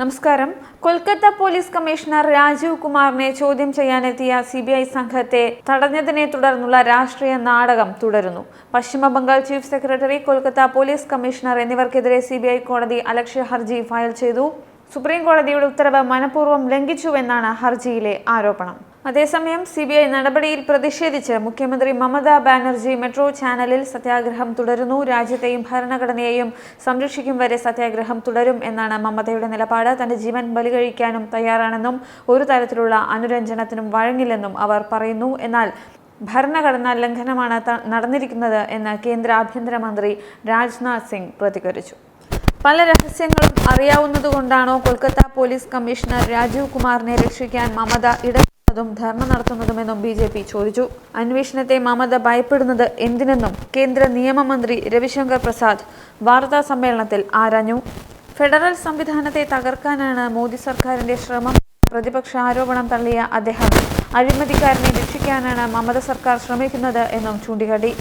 നമസ്കാരം. Kolkata police commissioner Rajeev കുമാറിനെ ചോദ്യം ചെയ്യാനെത്തിയ സി ബി ഐ സംഘത്തെ തടഞ്ഞതിനെ തുടർന്നുള്ള രാഷ്ട്രീയ നാടകം തുടരുന്നു. പശ്ചിമ Bengal chief secretary Kolkata police commissioner എന്നിവർക്കെതിരെ C കോടതി അലക്ഷ്യ ഹർജി ഫയൽ ചെയ്തു. സുപ്രീം കോടതിയുടെ ഉത്തരവ് മനഃപൂർവം ലംഘിച്ചുവെന്നാണ് ഹർജിയിലെ ആരോപണം. അതേസമയം സി ബി ഐ നടപടിയിൽ പ്രതിഷേധിച്ച് മുഖ്യമന്ത്രി മമതാ ബാനർജി മെട്രോ ചാനലിൽ സത്യാഗ്രഹം തുടരുന്നു. രാജ്യത്തെയും ഭരണഘടനയെയും സംരക്ഷിക്കും വരെ സത്യാഗ്രഹം തുടരും എന്നാണ് മമതയുടെ നിലപാട്. തന്റെ ജീവൻ ബലികഴിക്കാനും തയ്യാറാണെന്നും ഒരു തരത്തിലുള്ള അനുരഞ്ജനത്തിനും വഴങ്ങില്ലെന്നും അവർ പറയുന്നു. എന്നാൽ ഭരണഘടനാ ലംഘനമാണ് നടന്നിരിക്കുന്നത് എന്ന് കേന്ദ്ര ആഭ്യന്തരമന്ത്രി രാജ്നാഥ് സിംഗ് പ്രതികരിച്ചു. പല രഹസ്യങ്ങളും അറിയാവുന്നതുകൊണ്ടാണോ കൊൽക്കത്ത പോലീസ് കമ്മീഷണർ രാജീവ് കുമാറിനെ രക്ഷിക്കാൻ മമത ഇടപെടുന്നതും ധർമ്മ നടത്തുന്നതുമെന്നും ബി ജെ പി ചോദിച്ചു. അന്വേഷണത്തെ മമത ഭയപ്പെടുന്നത് എന്തിനെന്നും കേന്ദ്ര നിയമമന്ത്രി രവിശങ്കർ പ്രസാദ് വാർത്താ സമ്മേളനത്തിൽ ആരാഞ്ഞു. ഫെഡറൽ സംവിധാനത്തെ തകർക്കാനാണ് മോദി സർക്കാരിന്റെ ശ്രമം. പ്രതിപക്ഷ ആരോപണം തള്ളിയ അദ്ദേഹം അഴിമതിക്കാരനെ രക്ഷിക്കാനാണ് മമത സർക്കാർ ശ്രമിക്കുന്നത് എന്നും ചൂണ്ടിക്കാട്ടി.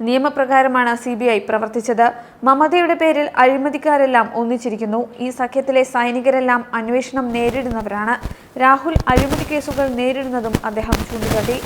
നിയമപ്രകാരമാണ് സി ബി ഐ പ്രവർത്തിച്ചത്. മമതയുടെ പേരിൽ അഴിമതിക്കാരെല്ലാം ഒന്നിച്ചിരിക്കുന്നു. ഈ സഖ്യത്തിലെ സൈനികരെല്ലാം അന്വേഷണം നേരിടുന്നവരാണ്. രാഹുൽ അഴിമതി കേസുകൾ നേരിടുന്നതും അദ്ദേഹം ചൂണ്ടിക്കാട്ടി.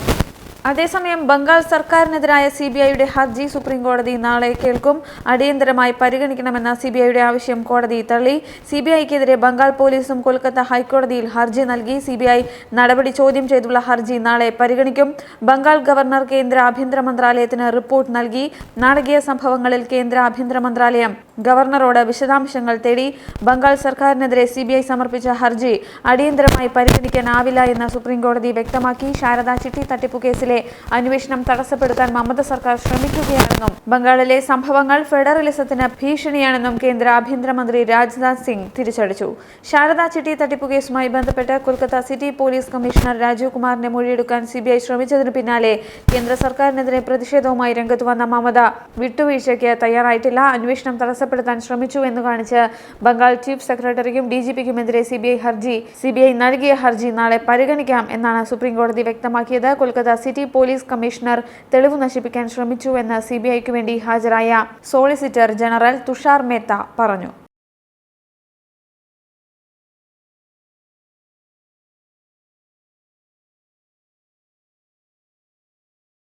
അതേസമയം ബംഗാൾ സർക്കാരിനെതിരായ സി ബി ഐയുടെ ഹർജി സുപ്രീം കോടതി നാളെ കേൾക്കും. അടിയന്തരമായി പരിഗണിക്കണമെന്ന സി ബി ഐയുടെ ആവശ്യം കോടതി തള്ളി. സി ബി ഐക്കെതിരെ ബംഗാൾ പോലീസും കൊൽക്കത്ത ഹൈക്കോടതിയിൽ ഹർജി നൽകി. സി ബി ഐ നടപടി ചോദ്യം ചെയ്തുള്ള ഹർജി നാളെ പരിഗണിക്കും. ബംഗാൾ ഗവർണർ കേന്ദ്ര ആഭ്യന്തര മന്ത്രാലയത്തിന് റിപ്പോർട്ട് നൽകി. നാടകീയ സംഭവങ്ങളിൽ കേന്ദ്ര ആഭ്യന്തര മന്ത്രാലയം ഗവർണറോട് വിശദാംശങ്ങൾ തേടി ബംഗാൾ സർക്കാരിനെതിരെ സി ബി ഐ സമർപ്പിച്ച ഹർജി അടിയന്തരമായി പരിഗണിക്കാനാവില്ല എന്ന് സുപ്രീംകോടതി വ്യക്തമാക്കി. ശാരദാ ചിട്ടി തട്ടിപ്പു കേസിലെ അന്വേഷണം തടസ്സപ്പെടുത്താൻ മമത സർക്കാർ ശ്രമിക്കുകയാണെന്നും ബംഗാളിലെ സംഭവങ്ങൾ ഫെഡറലിസത്തിന് ഭീഷണിയാണെന്നും കേന്ദ്ര ആഭ്യന്തരമന്ത്രി രാജ്നാഥ് സിംഗ് തിരിച്ചടിച്ചു. ശാരദാ ചിട്ടി തട്ടിപ്പു കേസുമായി ബന്ധപ്പെട്ട് Kolkata city police commissioner Rajeev കുമാറിനെ മൊഴിയെടുക്കാൻ സി ബി ഐ ശ്രമിച്ചതിനു പിന്നാലെ കേന്ദ്ര സർക്കാരിനെതിരെ പ്രതിഷേധവുമായി രംഗത്ത് വന്ന മമത വിട്ടുവീഴ്ചയ്ക്ക് തയ്യാറായിട്ടില്ല. അന്വേഷണം തടസ്സപ്പെടുത്താൻ ശ്രമിച്ചു എന്ന് കാണിച്ച് ബംഗാൾ ചീഫ് സെക്രട്ടറിക്കും ഡി ജി പിക്കുമെതിരെ സി ബി ഐ ഹർജി. സി ബി ഐ നൽകിയ ഹർജി നാളെ പരിഗണിക്കാം എന്നാണ് സുപ്രീം കോടതി വ്യക്തമാക്കിയത്. കൊൽക്കത്ത സിറ്റി പോലീസ് കമ്മീഷണർ തെളിവ് നശിപ്പിക്കാൻ ശ്രമിച്ചു എന്ന് സി ബി ഐക്ക് വേണ്ടി ഹാജരായ സോളിസിറ്റർ ജനറൽ തുഷാർ മേത്ത പറഞ്ഞു.